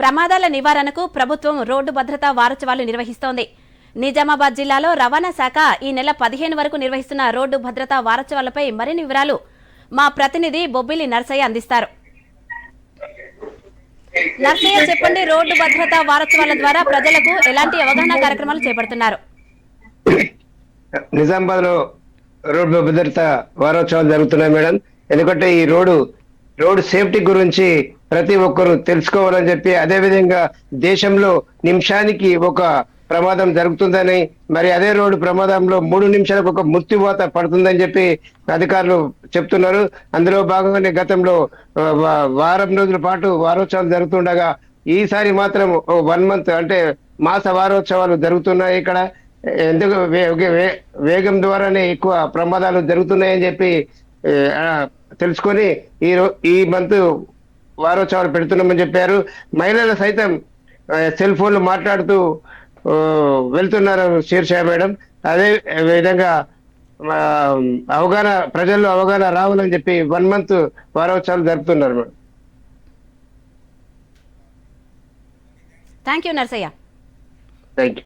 ప్రమాదాల నివారణకు ప్రభుత్వం రోడ్డు భద్రతా వారోత్సవాలు నిర్వహిస్తోంది. నిజామాబాద్ జిల్లాలో రవాణా శాఖ ఈ నెల పదిహేను వరకు నిర్వహిస్తున్న రోడ్డు భద్రతా వారోత్సవాలపై మరిన్ని వివరాలు మా ప్రతినిధి బొబ్బిలి నర్సయ్య అందిస్తారు. నర్సయ్య చెప్పండి రోడ్డు భద్రతా వారోత్సవాల ద్వారా ప్రజలకు ఎలాంటి అవగాహన కార్యక్రమాలు చేపడుతున్నారు? నిజామాబాద్లో రోడ్డు భద్రత వారోత్సవాలు జరుగుతున్నాయి మేడం. ఎందుకంటే ఈ రోడ్డు రోడ్డు సేఫ్టీ గురించి ప్రతి ఒక్కరూ తెలుసుకోవాలని చెప్పి అదేవిధంగా దేశంలో నిమిషానికి ఒక ప్రమాదం జరుగుతుందని మరి అదే రోడ్డు ప్రమాదంలో మూడు నిమిషాలకు ఒక మృత్యువాత పడుతుందని చెప్పి అధికారులు చెప్తున్నారు. అందులో భాగంగానే గతంలో వారం రోజుల పాటు వారోత్సవాలు జరుగుతుండగా ఈసారి మాత్రం వన్ మంత్ అంటే మాస వారోత్సవాలు జరుగుతున్నాయి ఇక్కడ. ఎందుకు వే- వే- వేగం ద్వారానే ఎక్కువ ప్రమాదాలు జరుగుతున్నాయని చెప్పి తెలుసుకొని ఈ ఈ మంత్ వారోత్సవాలు పెడుతున్నామని చెప్పారు. మహిళలు సైతం సెల్ ఫోన్లు మాట్లాడుతూ వెళ్తున్నారు శీర్ష మేడం. అదే విధంగా అవగాహన ప్రజల్లో అవగాహన రావాలని చెప్పి వన్ మంత్ వారోత్సవాలు జరుపుతున్నారు madam. Thank you Narsaiah. Thank you